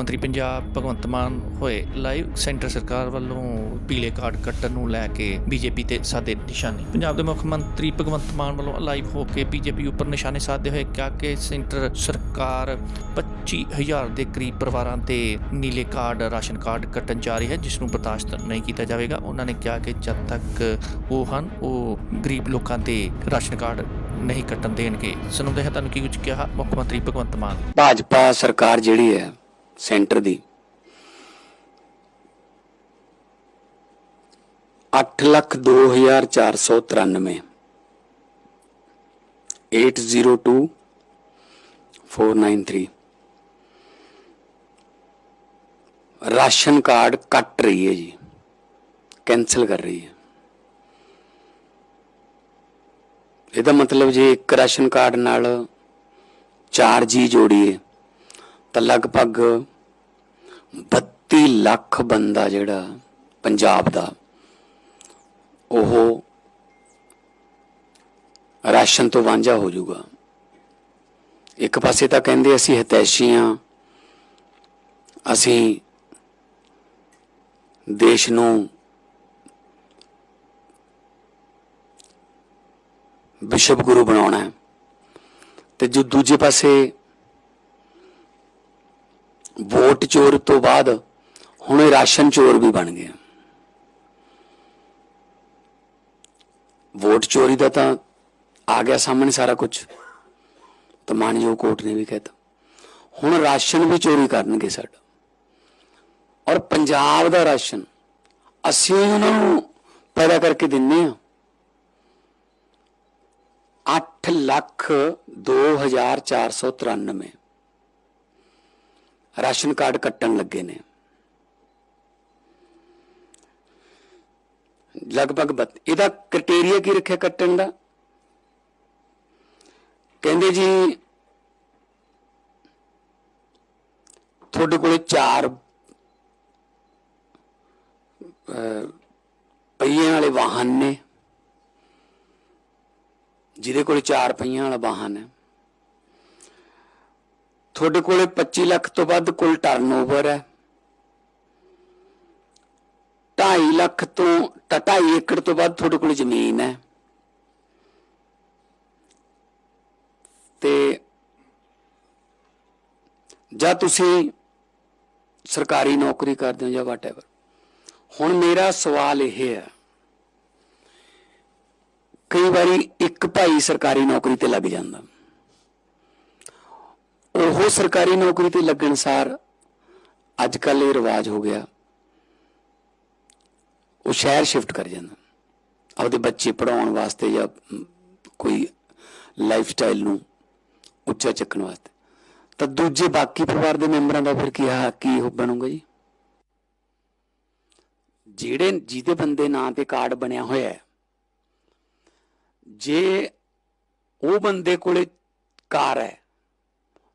ਮੰਤਰੀ ਪੰਜਾਬ ਭਗਵੰਤ ਮਾਨ ਹੋਏ live centre ਸਰਕਾਰ ਵੱਲੋਂ ਪੀਲੇ ਕਾਰਡ ਕੱਟਣ ਨੂੰ ਲੈ ਕੇ ਬੀਜੇਪੀ ਤੇ ਸਾਦੇ ਨਿਸ਼ਾਨੇ। ਪੰਜਾਬ ਦੇ ਮੁੱਖ ਮੰਤਰੀ ਭਗਵੰਤ ਮਾਨ ਵੱਲੋਂ ਲਾਈਵ ਹੋ ਕੇ ਬੀਜੇਪੀ ਉੱਪਰ ਨਿਸ਼ਾਨੇ ਸਾਧਦੇ ਹੋਏ ਕਿਹਾ ਕਿ ਸੈਂਟਰ ਸਰਕਾਰ 25000 ਦੇ ਕਰੀਬ ਪਰਿਵਾਰਾਂ ਤੇ ਨੀਲੇ ਕਾਰਡ, ਰਾਸ਼ਨ ਕਾਰਡ ਕੱਟਣ ਜਾ ਰਹੀ ਹੈ, ਜਿਸ ਨੂੰ ਬਰਦਾਸ਼ਤ ਨਹੀਂ ਕੀਤਾ ਜਾਵੇਗਾ। ਉਹਨਾਂ ਨੇ ਕਿਹਾ ਕਿ ਜਦ ਤੱਕ ਉਹ ਹਨ, ਉਹ ਗਰੀਬ ਲੋਕਾਂ ਤੇ ਰਾਸ਼ਨ ਕਾਰਡ ਨਹੀਂ ਕੱਟਣ ਦੇਣਗੇ। ਸੁਣਦੇ ਹਾਂ ਤੁਹਾਨੂੰ ਕੀ ਕੁਝ ਕਿਹਾ ਮੁੱਖ ਮੰਤਰੀ ਭਗਵੰਤ ਮਾਨ। ਭਾਜਪਾ ਸਰਕਾਰ ਜਿਹੜੀ ਹੈ ਸੈਂਟਰ ਦੀ। 8 ਲੱਖ 2493 802 493 ਰਾਸ਼ਨ ਕਾਰਡ ਕੱਟ ਰਹੀ ਹੈ ਜੀ। ਕੈਨਸਲ ਕਰ ਰਹੀ ਹੈ। ਇਹਦਾ ਮਤਲਬ ਜੇ ਇੱਕ ਰਾਸ਼ਨ ਕਾਰਡ ਨਾਲ 4 ਜੀ ਜੋੜੀਏ ਤਾਂ ਲਗਭਗ 32 ਲੱਖ ਬੰਦਾ ਜਿਹੜਾ ਪੰਜਾਬ ਦਾ, ਉਹ ਰਾਸ਼ਨ ਤੋਂ ਵਾਂਝਾ ਹੋ ਜਾਊਗਾ। ਇੱਕ ਪਾਸੇ ਤਾਂ ਕਹਿੰਦੇ ਅਸੀਂ ਹਤੈਸ਼ੀ ਹਾਂ ਅਸੀਂ ਦੇਸ਼ ਨੂੰ ਵਿਸ਼ਵ ਗੁਰੂ ਬਣਾਉਣਾ ਹੈ। ਤੇ ਜੋ ਦੂਜੇ ਪਾਸੇ ਵੋਟ ਚੋਰ ਤੋਂ ਬਾਅਦ ਹੁਣ ਇਹ ਰਾਸ਼ਨ ਚੋਰ ਵੀ ਬਣ ਗਿਆ ਵੋਟ ਚੋਰੀ ਦਾ ਤਾਂ ਆ ਗਿਆ ਸਾਹਮਣੇ ਸਾਰਾ ਕੁਝ। ਤਾਂ ਮਾਨਯੋਗ ਕੋਰਟ ਨੇ ਵੀ ਕਹਿਤਾ। ਹੁਣ ਰਾਸ਼ਨ ਵੀ ਚੋਰੀ ਕਰਨਗੇ ਸਾਡਾ। ਔਰ ਪੰਜਾਬ ਦਾ ਰਾਸ਼ਨ ਅਸੀਂ ਉਹਨਾਂ ਨੂੰ ਪੈਦਾ ਕਰਕੇ ਦਿੰਨੇ ਆ। 8 ਲੱਖ 2493 ਰਾਸ਼ਨ ਕਾਰਡ ਕੱਟਣ ਲੱਗੇ ਨੇ। ਲਗਭਗ ਇਹਦਾ ਕ੍ਰਾਈਟੇਰੀਆ ਕੀ ਰੱਖਿਆ ਕੱਟਣ ਦਾ? ਕਹਿੰਦੇ ਜੀ, ਤੁਹਾਡੇ ਕੋਲੇ ਚਾਰ ਪਹੀਆਂ ਵਾਲੇ ਵਾਹਨ ਨੇ। ਜਿਹਦੇ ਕੋਲ ਚਾਰ ਪਹੀਆਂ ਵਾਲਾ ਵਾਹਨ ਹੈ। ਤੁਹਾਡੇ ਕੋਲੇ 25 ਲੱਖ ਤੋਂ ਵੱਧ ਕੁੱਲ ਟਰਨਓਵਰ ਹੈ। 2.5 ਲੱਖ ਤੋਂ 2.5 ਏਕੜ ਤੋਂ ਵੱਧ ਤੁਹਾਡੇ ਕੋਲ ਜ਼ਮੀਨ ਹੈ। ਤੇ ਜਾਂ ਤੁਸੀਂ ਸਰਕਾਰੀ ਨੌਕਰੀ ਕਰਦੇ ਹੋ ਜਾਂ ਵਾਟਐਵਰ ਹੁਣ ਮੇਰਾ ਸਵਾਲ ਇਹ ਹੈ, ਕਈ ਵਾਰੀ ਇੱਕ ਭਾਈ ਸਰਕਾਰੀ ਨੌਕਰੀ ਤੇ ਲੱਗ ਜਾਂਦਾ। ਉਹ ਸਰਕਾਰੀ ਨੌਕਰੀ ਤੇ ਲੱਗਣ ਸਾਰ ਅੱਜ ਕੱਲ ਇਹ ਰਿਵਾਜ ਹੋ ਗਿਆ। ਉਹ ਸ਼ਹਿਰ ਸ਼ਿਫਟ ਕਰ ਜਾਂਦਾ। ਆਪਦੇ ਬੱਚੇ ਪੜਾਉਣ ਵਾਸਤੇ ਜਾਂ ਕੋਈ ਲਾਈਫ ਸਟਾਈਲ ਨੂੰ ਉੱਚਾ ਚੱਕਣ ਵਾਸਤੇ। ਤਾਂ ਦੂਜੇ ਬਾਕੀ ਪਰਿਵਾਰ ਦੇ ਮੈਂਬਰਾਂ ਦਾ ਫਿਰ ਕੀ ਆ, ਕੀ ਉਹ ਬਣੂਗਾ ਜੀ? ਜਿਹੜੇ ਜਿਹਦੇ ਬੰਦੇ ਨਾਂ ਤੇ ਕਾਰਡ ਬਣਿਆ ਹੋਇਆ ਹੈ, ਜੇ ਉਹ ਬੰਦੇ ਕੋਲੇ ਕਾਰ ਹੈ